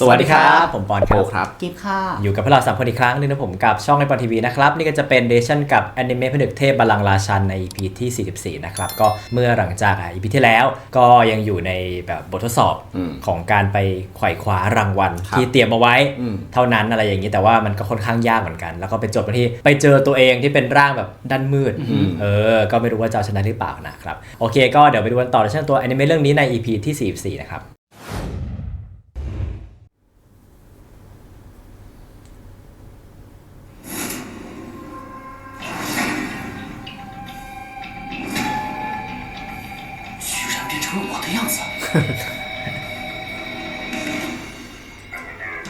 สวัสดีครับ ผมปอนคโอรับ ครับ กิฟค่ะ อยู่กับพวกเราสามคนอีกครั้งหนึงนะผมกับช่องไอปอนทีวีนะครับ นี่ก็จะเป็นเดชั่นกับแอนิเมะผนึกเทพบาลังก์ราชันใน EP ที่ 44 นะครับ ก็เมื่อหลังจากอะ EP ที่แล้วก็ยังอยู่ในแบบบททดสอบอืมของการไปไขว่คว้ารางวัล ครับที่เตรียมเอาไว้ อืม เท่านั้นอะไรอย่างนี้แต่ว่ามันก็ค่อนข้างยากเหมือนกัน แล้วก็ไปจบกันที่ไปเจอตัวเองที่เป็นร่างแบบด้านมืด เออ ก็ไม่รู้ว่าจะเอาชนะหรือเปล่านะครับ โอเค ก็เดี๋ยวไปดูกันต่อในช่วงตัวแอนิเมะเรื่องนี้ใน EP ที่ 44 นะครับ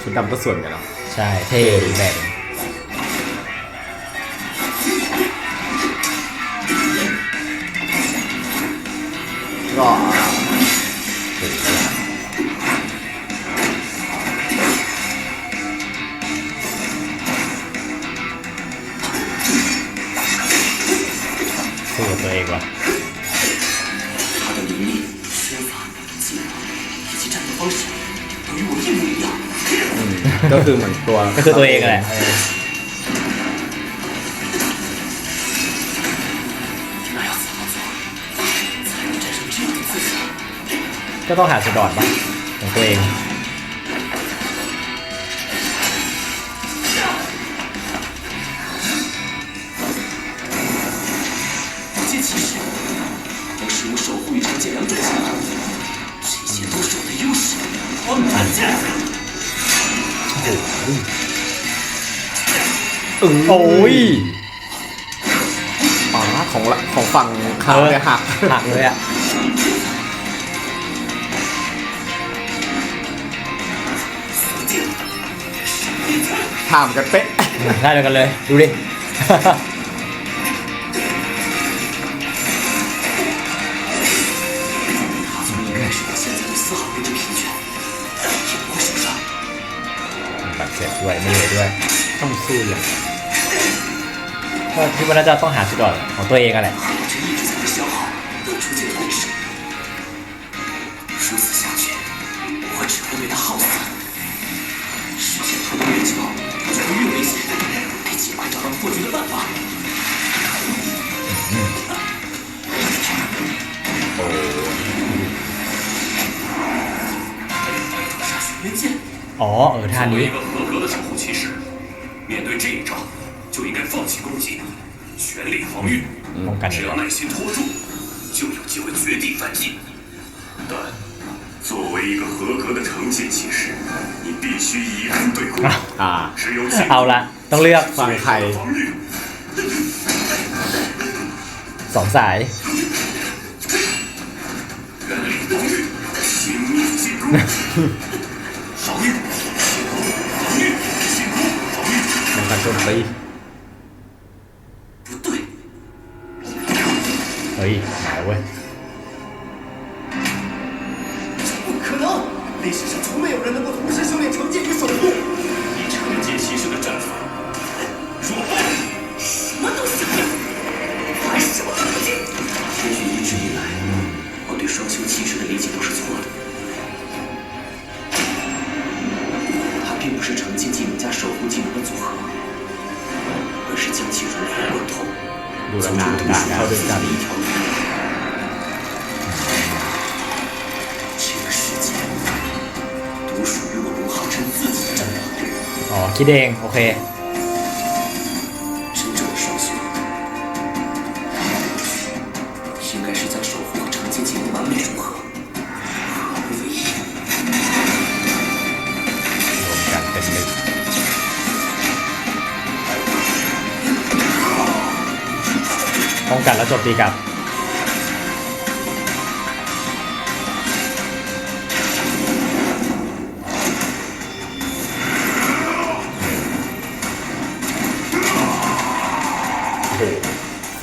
ชุดดำก็ส่วนกันเนาะใช่เท่ดีแบบนึงก็ ก็คือเหมือนตัวก็คือตัวเองแหละ ก็ต้องหาสดอดบ้างของตัวเอง ยป๋าของของฝั่งขาวเลยหักหักเลยอะถามกันเป๊ะได้เลยกันเลย ดูดิ บัตเสร็จด้วไม่เหลือด้วย ต้องสู้อย่าง ก็คิดว่าน่าจะต้องหาจุดอ่อนของตัวเองกันแหละอ๋อเออท่านี้ 全力防御。 ป้องกัน 只要耐心拖住，就有机会绝地反击。但作为一个合格的惩戒骑士，你必须以攻对攻， อ่า 只有进 เอาละต้องเลือก ฝั่งใคร 防御。 สองสาย 原力防御，亲密进攻，防御，防御，进攻，防御。 เป็นการโจมตี 可以还问。这不可能历史上从没有人能够同时修炼成剑与守护以成剑牺牲的战法如爆什么都是命还是什么都可也许一直以来我对双修骑士的理解都是错的它并不是成剑技能加守护技能的组合而是将其融合贯通从中独属于自己的一条为一。 รวมกันเป็นหนึ่งป้องกันแล้วโจบตีกลับ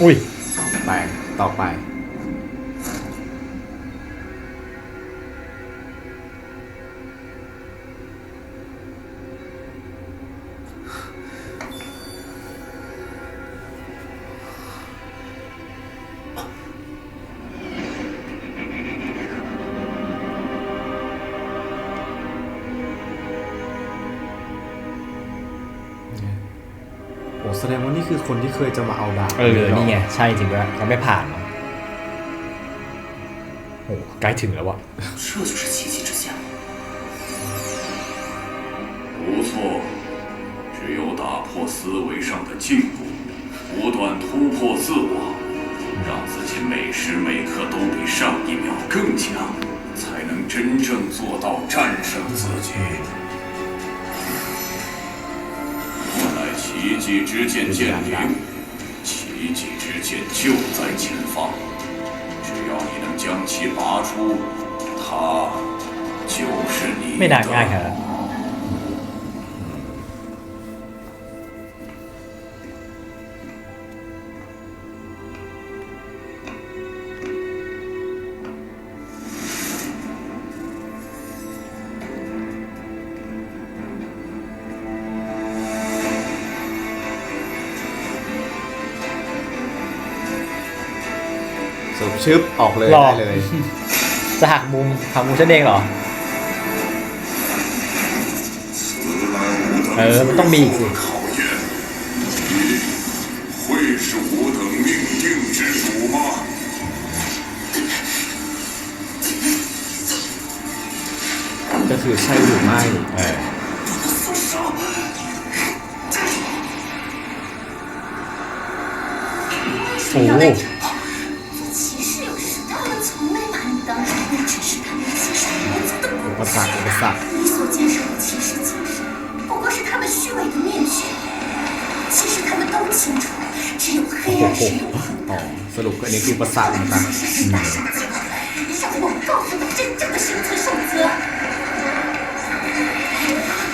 Oi. แสดงว่านี่คือคนที่เคยจะมาเอาดาบ เออ นี่ไง ใช่จริงด้วยเขาไม่ผ่านเนอะโอ้ใกล้ถึงแล้ววะ 这就是奇迹之线吗？不错，只有打破思维上的禁锢，不断突破自我，让自己每时每刻都比上一秒更强，才能真正做到战胜自己。 奇迹之剑，剑灵，奇迹之剑就在前方，只要你能将其拔出，它就是你的。 ชึบออกเลย หรอ ได้เลย จะหักมุมหักมุมฉันเองเหรอ เออ มันต้องมีอีกสิ 考验，你会是我等命定之主吗？ ก็คือใช่หรือไม่ เออ 松手！โอ้โห 清楚，只有黑暗是永恒 อ๋อ 的。 สรุปอันนี้คืออุปสรรคนะครับ 这是大圣的计划，让我们告诉你真正的生存守则。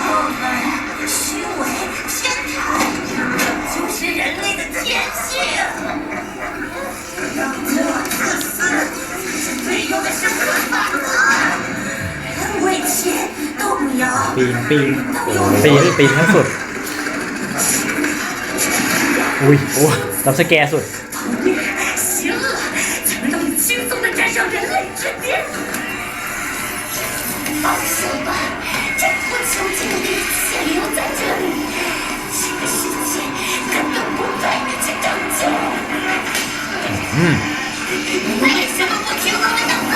傲慢、虚伪、偏袒，这就是人类的天性。冷漠、自私，是最优的生存法则。为钱动摇。 ปีนปีนปีนปีนขั้นสุด อุ้ยโอ้รับสแกร์สุด 暴虐、邪恶才能让你轻松的站上人类之巅。放手吧，这不求尽的力气留在这里，这个世界根本不配你去拯救。为什么不听我们的话？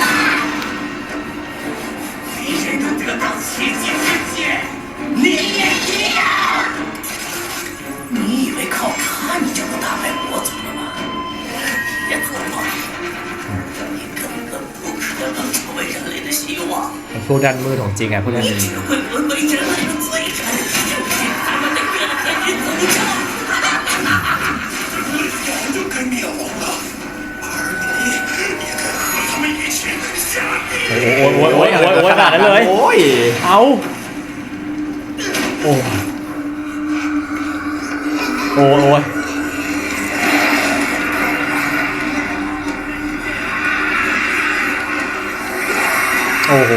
没人能得到奇迹 กดันมือของจริงอะพวกนั้นอโอ้ยโอ้ยโอ้ยโอ้ยขนาดนั้นเลย โอ้ย เอาโอ้โอ้ย โอ้โห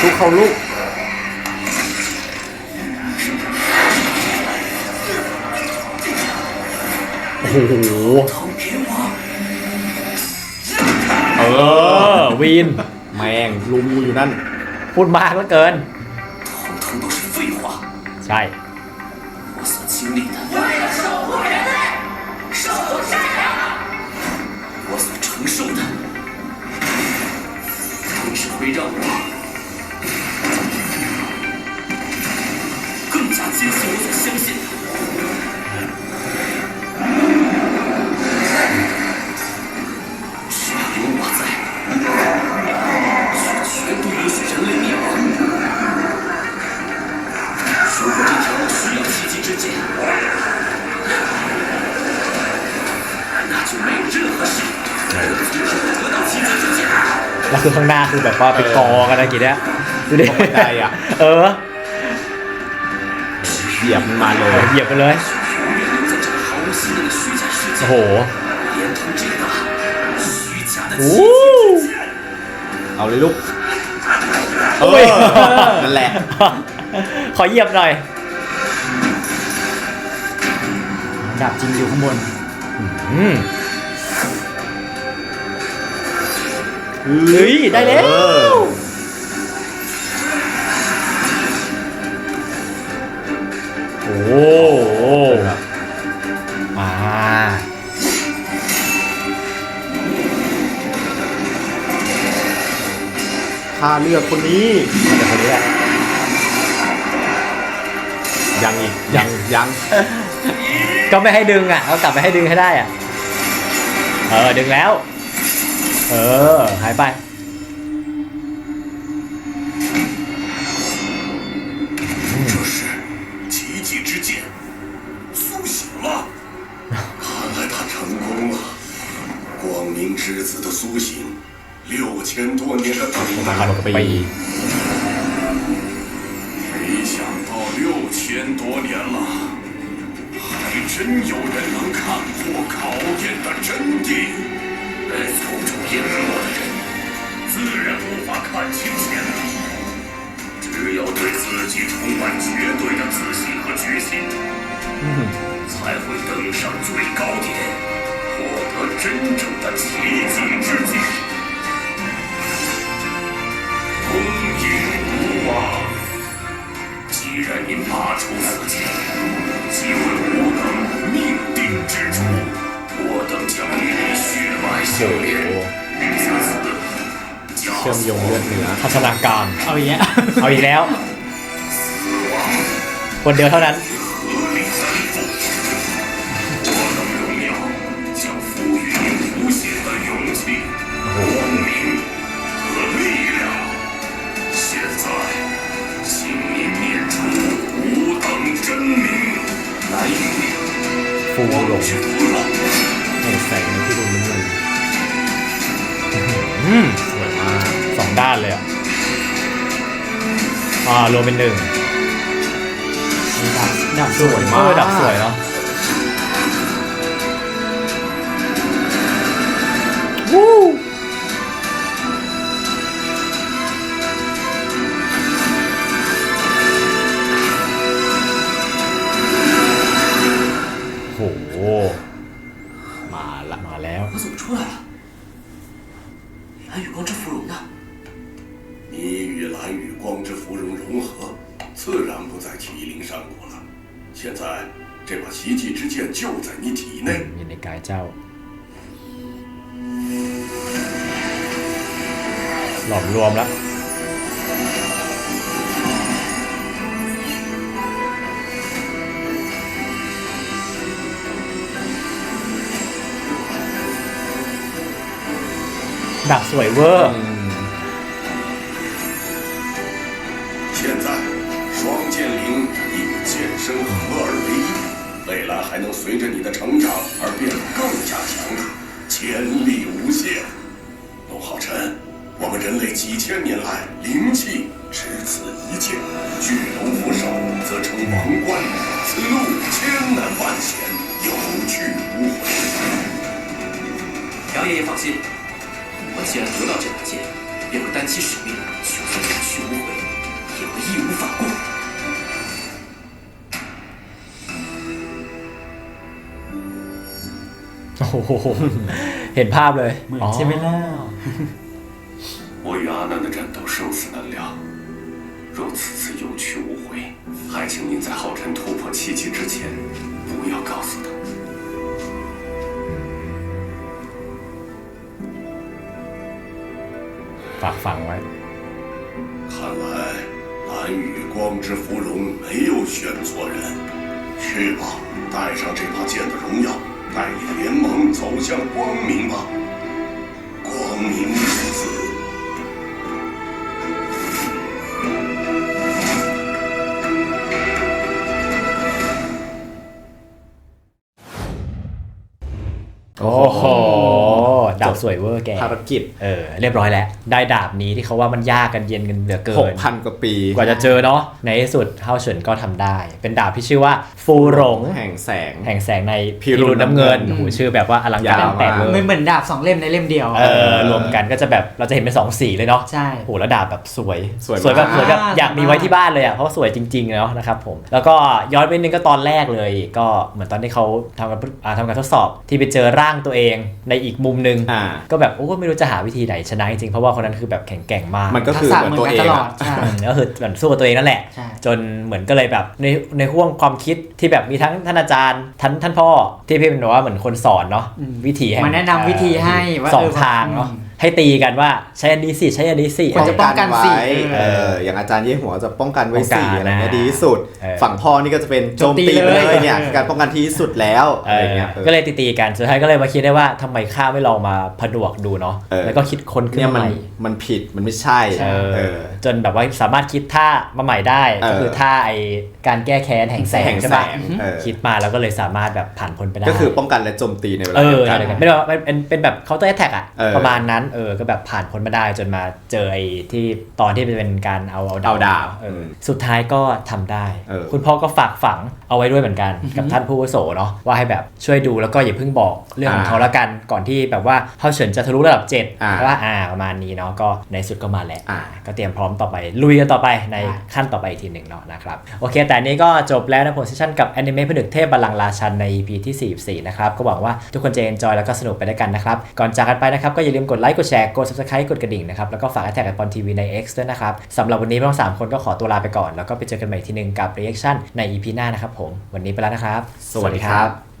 ทุกเขาลูก โอ้โห เออ วีน แมงลุมกูอยู่นั่น พูดมากเหลือเกิน ใช่ 立正 คือข้างหน้าคือแบบว่าไป็กอกันอะไรกี่เนี้ยดูดิไม่ได้อะเออเหยียบมันมาเลยเหยียบไปเลยโอ้โหเอาเลยลูกเออนั่นแหละ ขอเหยียบหน่อยดาบจริงอยู่ข้างบนอืม เฮ้ยได้แล้วเออโอ้โหมาข้าเลือกคนนี้เดี๋ยวคนนี้แหละยังอีกยังยังก็ไม่ให้ดึงอะก็กลับไปให้ดึงให้ได้อะ เออ ดึงแล้ว เออ หายไป 这是奇迹之剑苏醒了，看来他成功了。光明之子的苏醒，六千多年的等 พัน 待 ก，ว่าปี 没想到六千多年了，还真有人能看破考验的真谛。 被粗楚淹没的人，自然无法看清前路。只有对自己充满绝对的自信和决心，才会登上最高点，获得真正的奇迹 พัฒนาการเอาอย่างเงี้ย เอาอีกแล้ว死亡คนเดียวเท่านั้น รวมเป็นหนึ่งดาบดาบสวยเอมากอดับสวยเนาะ ดับสวยเวอร์ 现在，双剑灵已与剑身合二为一，未来还能随着你的成长而变得更加强大，潜力无限。龙浩辰，我们人类几千年来灵气只此一剑，巨龙俯首则成王冠，此路艰难万险，有去无回。杨爷爷放心，我 既然得到这把剑，便会担起使命，就算有去无回，也会义无反顾。 โอ้โห เห็นภาพเลย เหมือน อ๋อ ใช่ไหมล่ะ 我与阿难的战斗生死难料，若此次有去无回，还请您在浩辰突破奇迹之前， ฝากฝังไว้ 看来蓝与光之芙蓉没有选错人。去吧，带上这把剑的荣耀，带领联盟走向光明吧。光明之子。 โอ้โหดับสวยเวอร์แกภารกิจเออเรียบร้อยแล้ว ได้ดาบนี้ที่เขาว่ามันยากกันเย็นกันเหลือเกิน6,000กว่าปีกว่าจะเจอเนาะในที่สุดเฮาเฉินก็ทำได้ เป็นดาบที่ชื่อว่าฟูหลงแห่งแสง แห่งแสงในพิรุณน้ำเงินน้ำเงินโอ้โหชื่อแบบว่าอลังการยาวแปลกมากเลไม่ยเหมือนดาบสองเล่มในเล่มเดียวเออรวมกันก็จะแบบเราจะเห็นเป็นสองสีเลยเนาะใช่โอ้โหแล้วดาบแบบสวยสวยสวยแบบมากสวยแบบอ่าอยากมีไว้ที่บ้านเลยอะเพราะว่าสวยจริงๆเนาะนะครับผมแล้วก็ย้อนไปนิดนึงก็ตอนแรกเลย ก็เหมือนตอนที่เขาทำการอ่าทำการทดสอบที่ไปเจอร่างตัวเองในอีกมุมหนึง อ่า ก็แบบโอ้ไม่รู้จะหาวิธีไหนชนะจริงๆเพราะว่าคนนั้นคือแบบแข็งแกร่งมากมันก็คือทักษะเหมือนตัวเองเหมือนกันตลออะดใช่ อืมก็คือเหมือนสู้กับตัวเองนั่นแหละ ใช่ จนเหมือนก็เลยแบบในในห่วงความคิดที่แบบมีทั้งท่านอาจารย์ท่านท่านพ่อที่พี่เป็นแบบว่าเหมือนคนสอนเนาะอืมวิธีแห่งมาแนะนำวิธีให้ว่าสองเออทางเนาะอืม ให้ตีกันว่าใช้อันนี้สิใช้อันนี้สิควรจะป้องกันสิไว้เออเอออย่างอาจารย์เย่หัวจะป้องกันไว้ป้องกันสี่อะไรเงี้ยนะดีที่สุดเออฝั่งพ่อนี่ก็จะเป็นโจมตีโจมตีเลเลยยเนี่ยเออการป้องกันที่ที่สุดแล้วเออะไรอเงี้ยเออก็เลยตีๆกันสุดท้ายก็เลยมาคิดได้ว่าทำไมข้าไม่ลองมาผนวกดูเนาะเออแล้วก็คิดค้นขึ้นเนี่ยมามันใหม่มันผิดมันไม่ใช่เออเออจนแบบว่าสามารถคิดท่ามาใหม่ได้เออก็คือท่าไอการแก้แค้นแห่งแสงแห่งใช่แสปะงเออคิดมาแล้วก็เลยสามารถแบบผ่านพ้นไปได้ก็คือป้องกันและโจมตีในเวลาเออเดียวอะไรกักันนไม่ได้ว่าเป็นเป็นแบบ counter attack อะเออประมาณนั้นเออก็แบบผ่านพ้นมาได้จนมาเจอไอ้ที่ตอนที่เป็นการเอาเอาเอาดาบเออสุดท้ายก็ทำได้เออคุณพ่อก็ฝากฝังเอาไว้ด้วยเหมือนกันกับท่านผู้อาวุโสเนาะว่าให้แบบช่วยดูแล้วก็อย่าเพิ่งบอกเรื่องของเขาละกันก่อนที่แบบว่าเฮาเฉินจะทะลุระดับเจ็ดอ่าว่าอ่าประมาณนี้เนาะก็ในสุดก็มาแล้วอ่าก็เตรียมพร้อมต่อไปลุยกันต่อไปในใช่ขั้นต่อไปอีกทีหนึ่งเนาะนะครับโอเค แต่อันนี้ก็จบแล้วนะผมเซสชั่นกับแอนิเมะผนึกเทพบัลลังก์ราชันใน EP ที่ 44 นะครับ ก็หวังว่าทุกคนจะ enjoy แล้วก็สนุกไปด้วยกันนะครับ ก่อนจากกันไปนะครับ ก็อย่าลืมกดไลค์กดแชร์กด subscribe กดกระดิ่งนะครับแล้วก็ฝากแท็กกับปอนทีวีใน X ด้วยนะครับสำหรับวันนี้พวกเราสามคนก็ขอตัวลาไปก่อน แล้วก็ไปเจอกันใหม่ทีหนึ่งกับ reaction ใน EP หน้านะครับผมวันนี้ไปแล้วนะครับ สวัสดีครับ